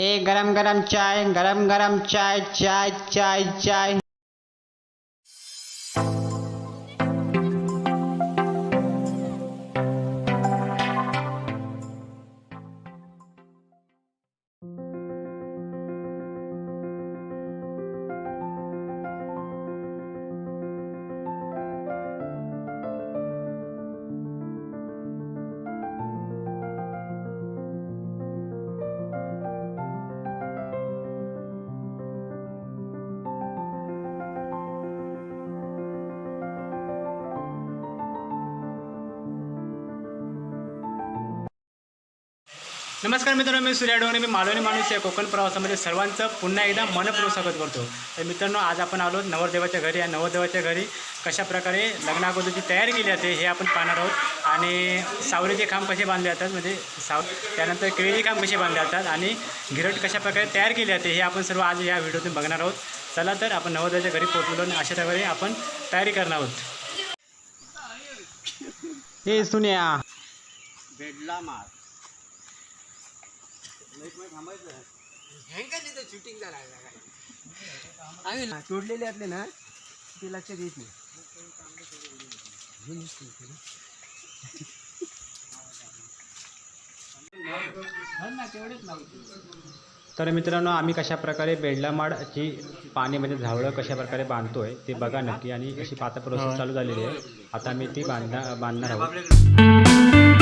ए गरम गरम चाय गरम गरम चाय चाय चाय चाय. नमस्कार मित्रांनो मी सूर्या डोंगरे मी मालवणी माणूस या कोकण प्रवासामध्ये सर्वांचं पुन्हा एकदा मनपूर्वक स्वागत करतो. तर मित्रांनो आज आपण आलो नवरदेवाच्या घरी या नवरदेवाच्या घरी कशाप्रकारे लग्नागोदरची तयारी केली जाते हे आपण पाहणार आहोत. आणि सावरीचे खांब कसे बांधले जातात म्हणजे साव त्यानंतर केळीचे खांब कसे बांधले जातात आणि गिरट कशा प्रकारे तयार केली जाते हे आपण सर्व आज या व्हिडिओतून बघणार आहोत. चला तर आपण नवरदेवाच्या घरी पोहोचलो आणि अशा प्रकारे आपण तयारी करणार आहोत. हे सुन्या. बेडला मार. आम्ही ना सोडलेले असले ना ते लक्षात येत नाही. तर मित्रांनो आम्ही कशा प्रकारे बेडलामाडची पाण्यामध्ये झावळं कशा प्रकारे बांधतोय ते बघा नक्की. आणि अशी पाता प्रोसेस चालू झालेली आहे. आता आम्ही ती बांधणार बांधणार आहोत.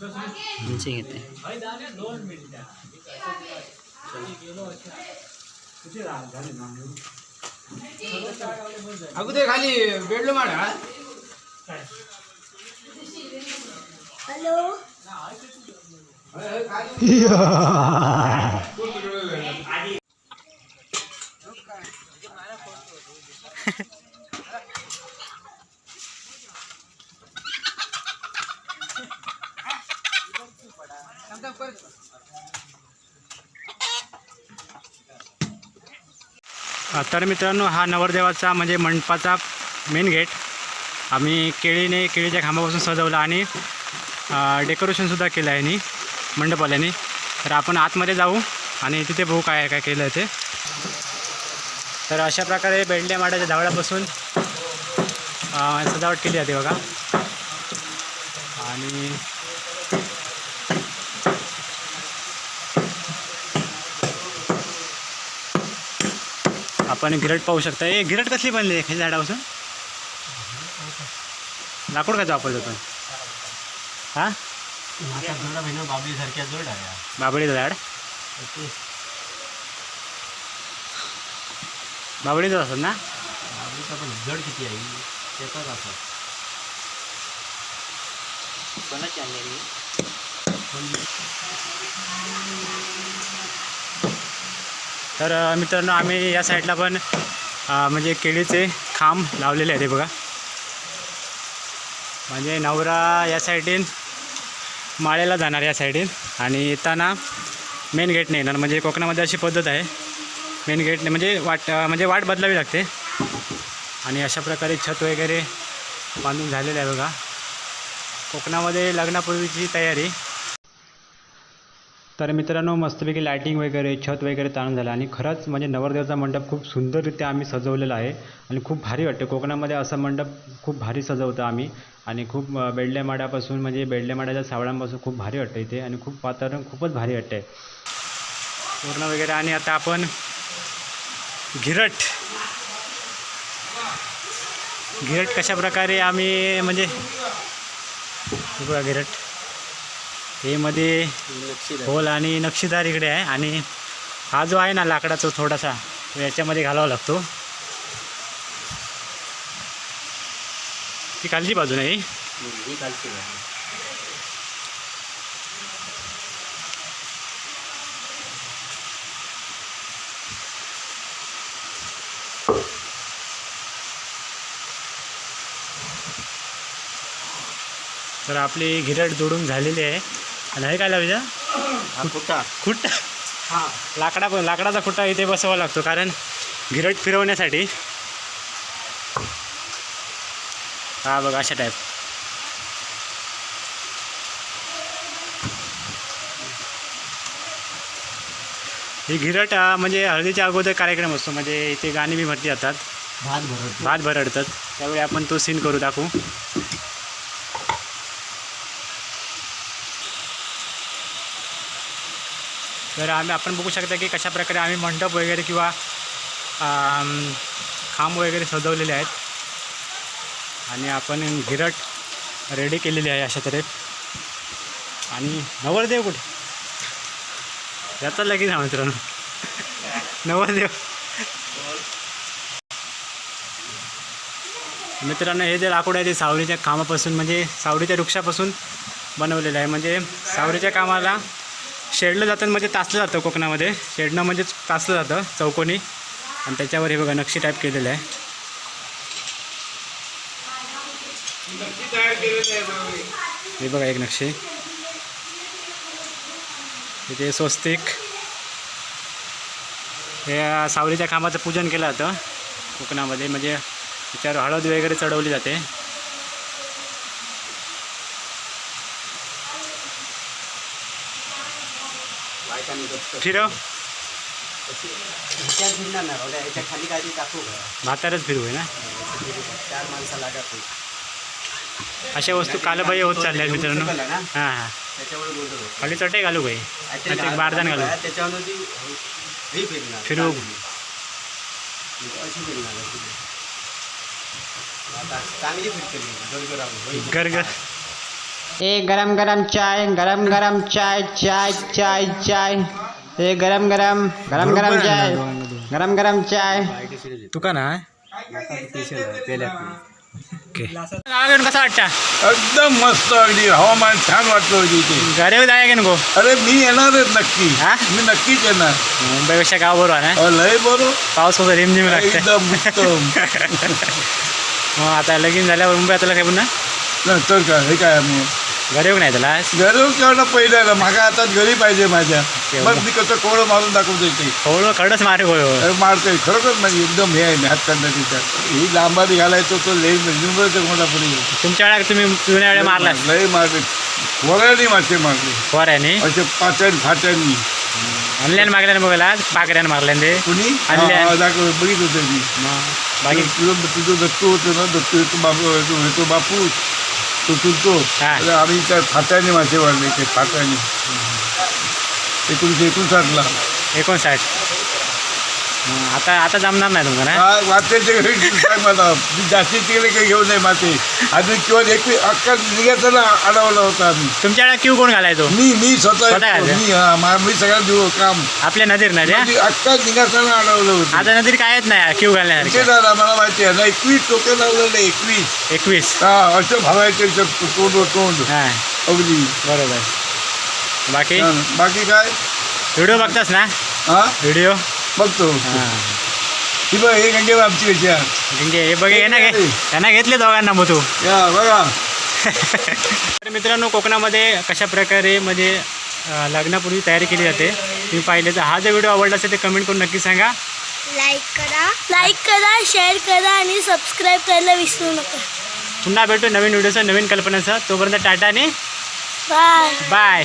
पण टाकू त्यामध्ये. नीचे घेते अगोदर खाली बेडलो मार हा तर मित्रांनो हा नवरदेवाचा म्हणजे मंडपाचा मेन गेट आम्ही केळीने केळीच्या खांबापासून सजवला आणि डेकोरेशनसुद्धा केलं आहे यांनी मंडपवाल्याने. तर आपण आतमध्ये जाऊ आणि तिथे बघू काय काय केलं आहे ते. तर अशा प्रकारे बेंडल्या माड्याच्या धावळ्यापासून सजावट केली जाते बघा. आणि आपण गिरट पाहू शकता. ए गिरट कसली बनली आहे? झाडापासून? लाकूड काय वापरतो आपण हां? बाबली जोड आहे बाबळीचं झाड. बाबळीचं असत ना? बाबलीचा पण जड किती आहे त्याचाच असत कोणाची आणलेली? तर मित्रांनो आम्ही या साईडला पण म्हणजे केळीचे खांब लावलेले आहेत हे बघा. म्हणजे नवरा या साईडीन माळेला जाणार या साईडीन आणि येताना मेन गेटने येणार म्हणजे कोकणामध्ये अशी पद्धत आहे. मेन गेटने म्हणजे वाट म्हणजे वाट बदलावी लागते. आणि अशा प्रकारे छत वगैरे बांधून झालेलं आहे बघा. कोकणामध्ये लग्नापूर्वीची तयारी तर मित्रांनो मस्तपैकी लायटिंग वगैरे छत वगैरे ताण झालं आणि खरंच म्हणजे नवरदेवाचा मंडप खूप सुंदररित्या आम्ही सजवलेला आहे आणि खूप भारी वाटते. कोकणामध्ये असा मंडप खूप भारी सजवतो आम्ही आणि खूप बेडल्यामाड्यापासून बेडल्या माड्यापासून म्हणजे बेडल्या माड्याच्या सावळांपासून खूप भारी वाटतं इथे आणि खूप वातावरण खूपच भारी वाटतं आहे पूर्ण वगैरे आणि आता आपण घिरट. घिरट कशा प्रकारे आम्ही म्हणजे बघा घिरट. हे मध्ये होल आणि नक्षीदार इकडे आहे. आणि हा जो आहे ना लाकडाचा थोडासा तो याच्यामध्ये घालावा लागतो. ती खालची बाजू नाही? खालची. तर आपली घिरट जोडून झालेली आहे. आणि हे काय लावायचं? हा कुठा खुट. हा. लाकडा लाकडाचा खुट्टा इथे बसवावा लागतो कारण घिरट फिरवण्यासाठी हा बघा अशा टाईप ही घिरट अं, म्हणजे हळदीच्या अगोदर कार्यक्रम असतो म्हणजे इथे गाणी बी म्हटली जातात. भात भरत भात भरडतात. त्यावेळी आपण तो सीन करू दाखवू. तर आम्ही आपण बघू शकता की कशाप्रकारे आम्ही मंडप वगैरे किंवा खांब वगैरे सजवलेले आहेत. आणि आपण गिरट रेडी केलेली आहे अशा तऱ्हे आणि नवरदेव कुठे? याचा लगेच हा मित्रांनो. नवरदेव. मित्रांनो हे जे लाकूड आहे ते सावरीच्या कामापासून म्हणजे सावरीच्या वृक्षापासून बनवलेलं आहे. म्हणजे सावरीच्या कामाला शेडलं जातं म्हणजे तासलं जातं कोकणामध्ये. शेडणं म्हणजे तासलं जातं चौकोनी. आणि त्याच्यावर हे बघा नक्षी टाईप केलेलं आहे. हे बघा एक नक्षी. इथे स्वस्तिक. हे सावरीच्या कामाचं पूजन केलं जातं कोकणामध्ये. म्हणजे त्याच्यावर हळद वगैरे चढवली जाते. फिरव ह्याच्यात फिरणार ना रोड्या ह्याच्या खाली टाकू फिरवू आहे ना? चार माणसं लागत अशा वस्तू कालबाई होत चालल्या मित्रांनो. हां हां. खाली चटई घालू बाई. बारदान घालू. त्याच्यावर ही फिरणार फिरवू. चांगली. अशी फिरणार अशी. आता चांगली फिरते गरगर ए गरम गरम चाय गरम गरम चाय चाय चाय चाय। ए गरम गरम गरम गरम चाय गरम गरम चाय। तू का ना कसा वाटता? एकदम मस्त अगदी हवामान छान वाटतं अगदी इथे. घरी जाय की नको अरे मी येणारच नक्की. हा? मी नक्कीच येणार. मुंबईपेक्षा गाव बरोबर ना? लय बरोबर पाऊस कसं रिमझिम लागते एकदम मग आता लगीन झाल्यावर मुंबई आता काय पुन्हा? नंतर काय हे काय मग? घरी येऊ नाही त्याला घरी करणं पहिलं ना माझ्या हातात घरी पाहिजे माझ्या. मग मी कसं कोवळं मारून दाखवतो ते. थोडं खरंच मारे होय अरे मारतोय खरोखर म्हणजे एकदम हे आहे हात तिच्यात ही लांबारी घालायचो तो लेन निंबळचं कोणा पुढे तुमच्या वेळा तुम्ही जुन्या वेळा मारला लय मारले. वराने मासे मारले. पोऱ्याने असे पाट्यान फाट्यांनी. ऑनलाईन मागल्याने बघायला पाकऱ्याने मारल्याने ते. कुणी? दाखव बघित होते मी मग बाकी? तुझं तुझं दत्तू होतं ना दत्तू येतो बापू येतो बापू. तो हा. आम्ही त्या फाट्याने मासे वाढले ते फाट्याने एकोणीसशे एकोणसाठला. एकोणसाठ. आता आता जमणार नाही तुम्हाला हा? मला. मी जास्तीत तिकडे काही घेऊन नाही माते. अजून किंवा एकवीस अक्का निघायचा अडवला होता आम्ही. तुमच्या वेळा क्यू कोण घालायचो? मी मी स्वतः येतो. मी हा मा- मी सगळ्यात देऊ काम. आपल्या नदीर नद्या म्हणजे अक्का निघायला अडवलं होतं. आता नदीर कायच नाही क्यू ते घालण्यासारखं दादा मला माहिती आहे ना एकवीस टोके लावलेले एकवीस एकवीस. हा असं भावायचे तोंड तोंड. हां. अगदी. बरोबर. बाकी? हा, बाकी काय? व्हिडिओ बघतास ना? हा? व्हिडिओ बघतो हां. बघ हे गंगे आमची कशी आहे. म्हणजे हे बघ यांना घे. त्यांना घेतले दोघांना मग तू या बघा. तर मित्रांनो कोकणामध्ये कशा प्रकारे म्हणजे लग्नापूर्वी तयारी केली जाते तुम्ही पाहिले तर हा जर व्हिडिओ आवडला असेल तर कमेंट करून नक्की सांगा. लाईक करा लाईक करा शेअर करा आणि सबस्क्राईब करायला विसरू नका. पुन्हा भेटू नवीन व्हिडिओचं नवीन कल्पनाचं तोपर्यंत टाटा आणि बाय बाय